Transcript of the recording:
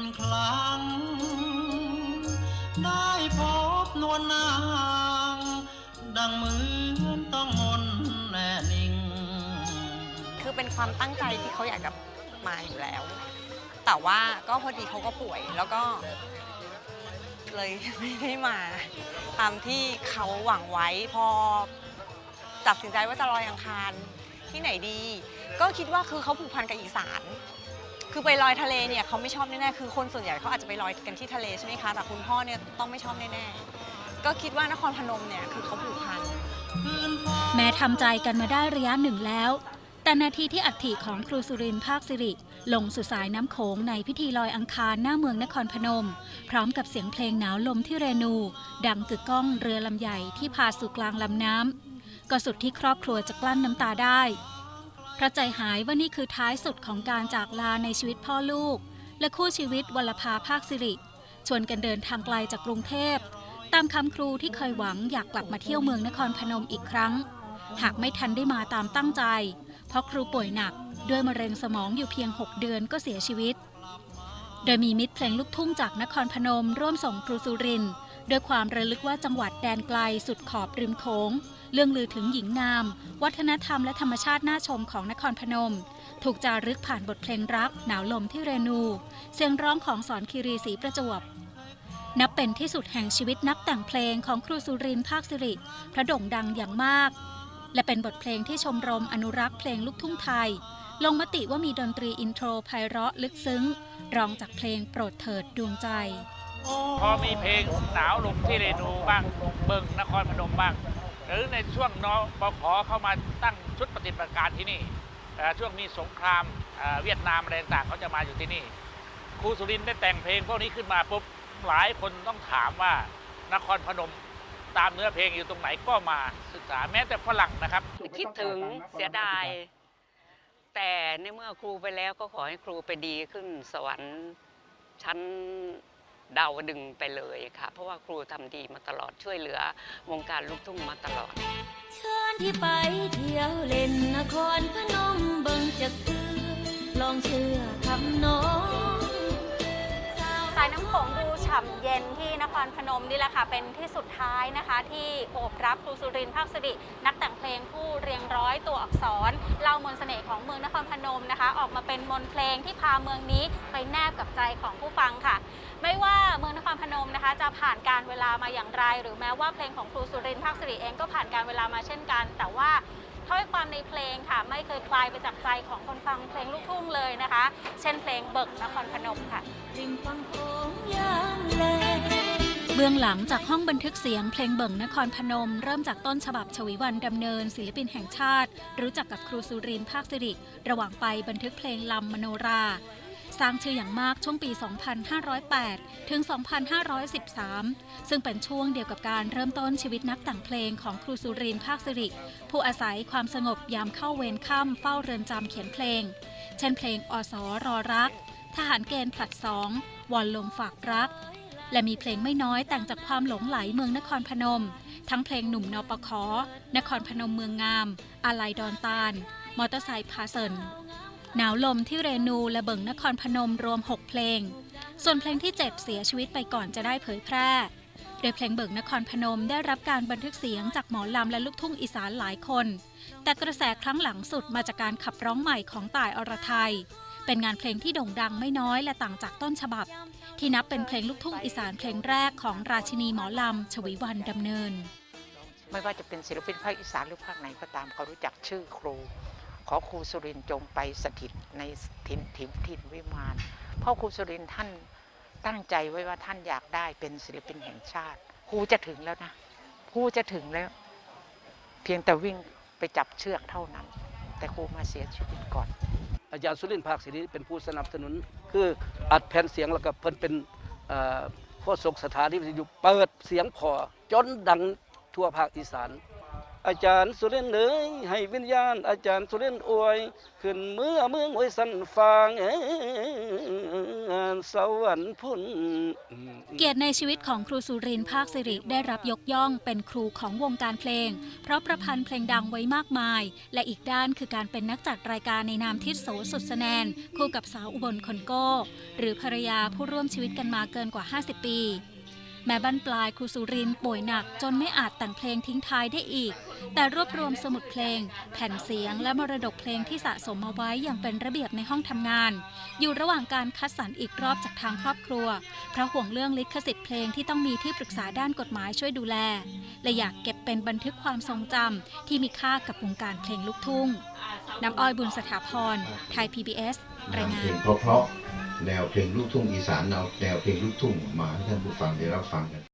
นคลัง ได้พบนวลนาง ดังเหมือนต้องมนแน่นิ่ง คือเป็นความตั้งใจที่เขาอยากจะมาอยู่แล้ว แต่ว่าก็พอดีเขาก็ป่วยแล้วก็ เลยไม่ได้มา ตามที่เขาหวังไว้พอตัดสินใจว่าจะลอยอังคารที่ไหนดี ก็คิดว่าคือเขาผูกพันกับอีสาน คือไปลอยทะเลเนี่ยเขาไม่ชอบแน่ๆ คือคนส่วนใหญ่เขาอาจจะไปลอยกันที่ทะเลใช่ไหมคะ แต่คุณพ่อเนี่ยต้องไม่ชอบแน่ๆ ก็คิดว่านครพนมเนี่ยคือเขาผูกพัน แม้ทำใจกันมาได้ระยะหนึ่งแล้ว แต่นาทีที่อัฐิของครูสุรินทร์ภาคสิริ ลงสู่สายน้ำโขงในพิธีลอยอังคารหน้าเมืองนครพนม พร้อมกับเสียงเพลงหนาวลมที่เรนู ดังกึกก้องเรือลำใหญ่ที่พาสู่กลางลำน้ำก็สุดที่ครอบครัวจะกลั้นน้ำตาได้ พระใจหายว่านี่คือท้ายสุดของการจากลาในชีวิตพ่อลูก และคู่ชีวิตวลภาภาคสิริ ชวนกันเดินทางไกลจากกรุงเทพ ตามคำครูที่เคยหวังอยากกลับมาเที่ยวเมืองนครพนมอีกครั้ง หากไม่ทันได้มาตามตั้งใจ เพราะครูป่วยหนักด้วยมะเร็งสมองอยู่เพียง 6 เดือนก็เสียชีวิต โดยมีมิตรเพลงลูกทุ่งจากนครพนม ร่วมส่งครูสุรินทร์ ด้วยความระลึกว่าจังหวัดแดนไกลสุดขอบริมโขงเรื่องลือถึงหญิงงาม วัฒนธรรมและธรรมชาติน่าชมของนครพนม ถูกจารึกผ่านบทเพลงรัก หนาวลมที่เรนู เสียงร้องของสอนคีรีศรีประจวบ นับเป็นที่สุดแห่งชีวิตนักแต่งเพลงของครูสุรินทร์ภาคสิริพระโด่งดังอย่างมาก และเป็นบทเพลงที่ชมรมอนุรักษ์เพลงลูกทุ่งไทย ลงมติว่ามีดนตรีอินโทรไพเราะลึกซึ้ง รองจากเพลงโปรดเถิดดวงใจ พอมีเพลงหนาวลมที่เรนูบ้าง เบิงนครพนมบ้าง หรือในช่วงนปขเข้ามาตั้งชุดปฏิบัติการที่นี่ช่วงมีสงครามเวียดนามอะไรต่างเขาจะมาอยู่ที่นี่ครูสุรินได้แต่งเพลงพวกนี้ขึ้นมาปุ๊บหลายคนต้องถามว่านครพนมตามเนื้อเพลงอยู่ตรงไหนก็มาศึกษาแม้แต่ฝรั่งนะครับ คิดถึงเสียดาย แต่ในเมื่อครูไปแล้วก็ขอให้ครูไปดีขึ้นสวรรค์ชั้น ดาวดึงไปเลยค่ะ เพราะว่าครูทำดีมาตลอดช่วยเหลือวงการลูกทุ่งมาตลอด เชิญที่ไปเที่ยวเล่นนครพนมเบิ่งจะคือลองเชื่อคำน้อง งดูฉ่ำเย็นที่นครพนมนี่แหละค่ะ เป็นที่สุดท้ายนะคะ ที่โอบรับครูสุรินทร์ภาคสิรินักแต่งเพลงผู้เรียงร้อยตัวอักษรเล่ามนต์เสน่ห์ของเมืองนครพนมนะคะ ออกมาเป็นมนต์เพลงที่พาเมืองนี้ไปแนบกับใจของผู้ฟังค่ะ ไม่ว่าเมืองนครพนมนะคะ จะผ่านการเวลามาอย่างไร หรือแม้ว่าเพลงของครูสุรินทร์ภาคสิริเองก็ผ่านการเวลามาเช่นกัน แต่ว่าถ้อยความในเพลงค่ะ ไม่เคยคลายไปจากใจของคนฟังเพลงลูกทุ่งเลยนะคะ เช่นเพลงเบิกนครพนมค่ะ เบื้องหลังจากห้องบันทึกเสียงเพลงเบิ่งนครพนม เริ่มจากต้นฉบับชวีวันดำเนิน ศิลปินแห่งชาติ รู้จักกับครูสุรินทร์ภาคสิริ ระหว่างไปบันทึกเพลงลำมโนรา สร้างชื่ออย่างมากช่วงปี 2508 ถึง 2513 ซึ่งเป็นช่วงเดียวกับการเริ่มต้นชีวิตนักแต่งเพลงของครูสุรินทร์ภาคสิริ ผู้อาศัยความสงบยามเข้าเวรค่ำเฝ้าเรือนจำเขียนเพลง เช่นเพลงอสรอรัก ทหารเกณฑ์ผลัดสองวอนลมฝากรัก และมีเพลงไม่น้อยแต่งจากความหลงไหลเมืองนครพนม ทั้งเพลงหนุ่มนปขนครพนมเมืองงาม อาลัยดอนตาล มอเตอร์ไซค์พาเซนหนาวลมที่เรนูและเบิงนครพนมรวม 6 เพลง ส่วนเพลงที่ 7 เสียชีวิตไปก่อนจะได้เผยแพร่ โดยเพลงเบิกนครพนมได้รับการบันทึกเสียงจากหมอลำและลูกทุ่งอีสานหลายคน แต่กระแสครั้งหลังสุดมาจากการขับร้องใหม่ของต่ายอรไทย เป็นงานเพลงที่โด่งดังไม่น้อยและต่างจากต้นฉบับ ที่นับเป็นเพลงลูกทุ่งอีสานเพลงแรกของราชินีหมอลำชวีวันดำเนิน ไม่ว่าจะเป็นศิลปินภาคอีสานหรือภาคไหนก็ตามเขารู้จักชื่อครู ขอครูสุรินจงไปสถิตในถิ่นถิ่นถิ่นวิมานพราะครูสุรินท่านตั้งใจไว้ว่าท่านอยากได้เป็นศิลปินแห่งชาติครูจะถึงแล้วนะครูจะถึงแล้ว เพียงแต่วิ่งไปจับเชือกเท่านั้น แต่ครูมาเสียชีวิตก่อน อาจารย์สุรินทร์ภาคศิริเป็นผู้สนับสนุน คืออัดแผ่นเสียงแล้วก็เพิ่นเป็นข้อศกสถานที่วิทยุเปิดเสียงพอจนดังทั่วภาคอีสาน อาจารย์สุรินเอ๋ยให้วิญญาณ อาจารย์สุรินอวย ขึ้นเมื่อเมืองไว้สันฟางเอสวรรค์พุ่น เกียรติในชีวิตของครูสุรินภาคสิริได้รับยกย่องเป็นครูของวงการเพลง เพราะประพันธ์เพลงดังไว้มากมาย และอีกด้านคือการเป็นนักจัดรายการในนามทิศโสสุดสแนน คู่กับสาวอุบลคนโก้ หรือภรรยาผู้ร่วมชีวิตกันมาเกินกว่า 50 ปี แม้บั้นปลายครูสุรินป่วยหนักจนไม่อาจแต่งเพลงทิ้งท้ายได้อีก แต่รวบรวมสมุดเพลง แผ่นเสียงและมรดกเพลงที่สะสมมาไว้อย่างเป็นระเบียบในห้องทำงาน อยู่ระหว่างการคัดสรรอีกรอบจากทางครอบครัว เพราะห่วงเรื่องลิขสิทธิ์เพลงที่ต้องมีที่ปรึกษาด้านกฎหมายช่วยดูแล และอยากเก็บเป็นบันทึกความทรงจำที่มีค่ากับวงการเพลงลูกทุ่งน้ำอ้อยบุญสถาพรไทย PBS รายงานงเพราะ แนวเพลงลูกทุ่งอีสานแนวแนวเพลงลูกทุ่งมาให้ท่านผู้ฟังได้รับฟังกัน